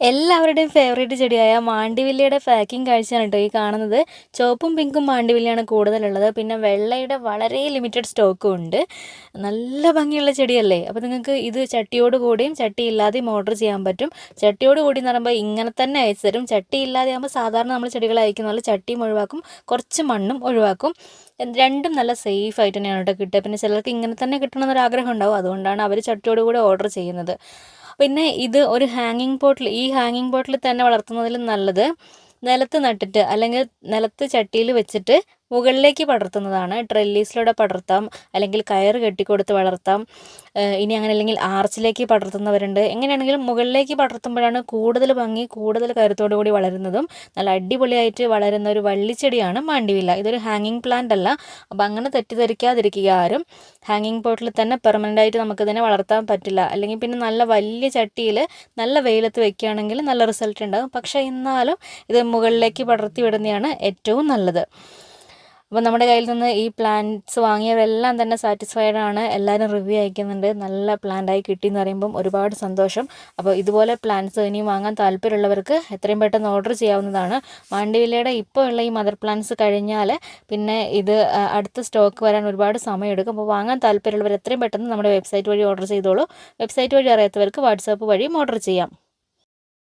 എല്ലാവരുടെയും favourite ചെടിയായ മാണ്ടിവില്ലയുടെ packing കാഴ്ചയാണ് കേട്ടോ ഈ കാണുന്നത്. ചുവപ്പും പിങ്കും മാണ്ടിവില്ലയാണ് കൂടുതലുള്ളത്. പിന്നെ വെള്ളയുടെ വളരെ ലിമിറ്റഡ് സ്റ്റോക്കും ഉണ്ട്. നല്ല ഭംഗിയുള്ള ചെടിയല്ലേ? അപ്പോൾ നിങ്ങൾക്ക് ഇത് ചട്ടിയോട് കൂടിയും ചട്ടി ഇല്ലാതെയും ഓർഡർ ചെയ്യാൻ പറ്റും. ചട്ടിയോട് കൂടി എന്ന് പറയുമ്പോൾ ഇങ്ങനെ തന്നെ അയച്ചു തരും. ചട്ടി ഇല്ലാതെ ആകുമ്പോൾ സാധാരണ നമ്മൾ ചെടികൾ അയക്കുന്ന പോലെ ചട്ടിയും ഒഴിവാക്കും. കുറച്ച് മണ്ണും ഒഴിവാക്കും. രണ്ടും നല്ല സേഫ് ആയിട്ട് തന്നെയാണ് കേട്ടോ കിട്ടുക. പിന്നെ ചിലർക്ക് ഇങ്ങനെ തന്നെ കിട്ടണമെന്നൊരു ആഗ്രഹം ഉണ്ടാവും. അതുകൊണ്ടാണ് അവർ ചട്ടിയോട് കൂടി ഓർഡർ ചെയ്യുന്നത്. പിന്നെ ഇത് ഒരു ഹാങ്ങിങ് പോട്ടിൽ ഈ ഹാങ്ങിങ് പോട്ടിൽ തന്നെ വളർത്തുന്നതിലും നല്ലത് നിലത്ത് നട്ടിട്ട് അല്ലെങ്കിൽ നിലത്ത് ചട്ടിയിൽ വെച്ചിട്ട് മുകളിലേക്ക് പടർത്തുന്നതാണ്. ട്രെല്ലീസിലൂടെ പടർത്താം. അല്ലെങ്കിൽ കയറ് കെട്ടിക്കൊടുത്ത് വളർത്താം. ഇനി അങ്ങനെ അല്ലെങ്കിൽ ആർച്ചിലേക്ക് പടർത്തുന്നവരുണ്ട്. എങ്ങനെയാണെങ്കിലും മുകളിലേക്ക് പടർത്തുമ്പോഴാണ് കൂടുതൽ ഭംഗി കൂടുതൽ കരുത്തോടു കൂടി വളരുന്നതും നല്ല അടിപൊളിയായിട്ട് വളരുന്ന ഒരു വള്ളിച്ചെടിയാണ് മാണ്ടിവില്ല ഇതൊരു ഹാങ്ങിങ് പ്ലാന്റ് അല്ല. അപ്പോൾ അങ്ങനെ തെറ്റിദ്ധരിക്കാതിരിക്കുക ആരും. ഹാങ്ങിങ് പോട്ടിൽ തന്നെ പെർമനന്റ് ആയിട്ട് നമുക്ക് തന്നെ വളർത്താൻ പറ്റില്ല. അല്ലെങ്കിൽ പിന്നെ നല്ല വലിയ ചട്ടിയിൽ നല്ല വെയിലത്ത് വെക്കുകയാണെങ്കിൽ നല്ല റിസൾട്ട് ഉണ്ടാകും. പക്ഷേ എന്നാലും ഇത് മുകളിലേക്ക് പടർത്തി വിടുന്നതാണ് ഏറ്റവും നല്ലത്. അപ്പോൾ നമ്മുടെ കയ്യിൽ നിന്ന് ഈ പ്ലാന്റ്സ് വാങ്ങിയവരെല്ലാം തന്നെ സാറ്റിസ്ഫൈഡ് ആണ്. എല്ലാവരും റിവ്യൂ അയക്കുന്നുണ്ട്. നല്ല പ്ലാന്റായി കിട്ടി എന്ന് പറയുമ്പം ഒരുപാട് സന്തോഷം. അപ്പോൾ ഇതുപോലെ പ്ലാന്റ്സ് ഇനിയും വാങ്ങാൻ താല്പര്യമുള്ളവർക്ക് എത്രയും പെട്ടെന്ന് ഓർഡർ ചെയ്യാവുന്നതാണ്. മാണ്ടിവില്ലയുടെ ഇപ്പോൾ ഉള്ള ഈ മദർ പ്ലാന്റ്സ് കഴിഞ്ഞാൽ പിന്നെ ഇത് അടുത്ത സ്റ്റോക്ക് വരാൻ ഒരുപാട് സമയമെടുക്കും. അപ്പോൾ വാങ്ങാൻ താല്പര്യമുള്ളവർ എത്രയും പെട്ടെന്ന് നമ്മുടെ വെബ്സൈറ്റ് വഴി ഓർഡർ ചെയ്തോളൂ. വെബ്സൈറ്റ് വഴി അറിയാത്തവർക്ക് വാട്സാപ്പ് വഴിയും ഓർഡർ ചെയ്യാം.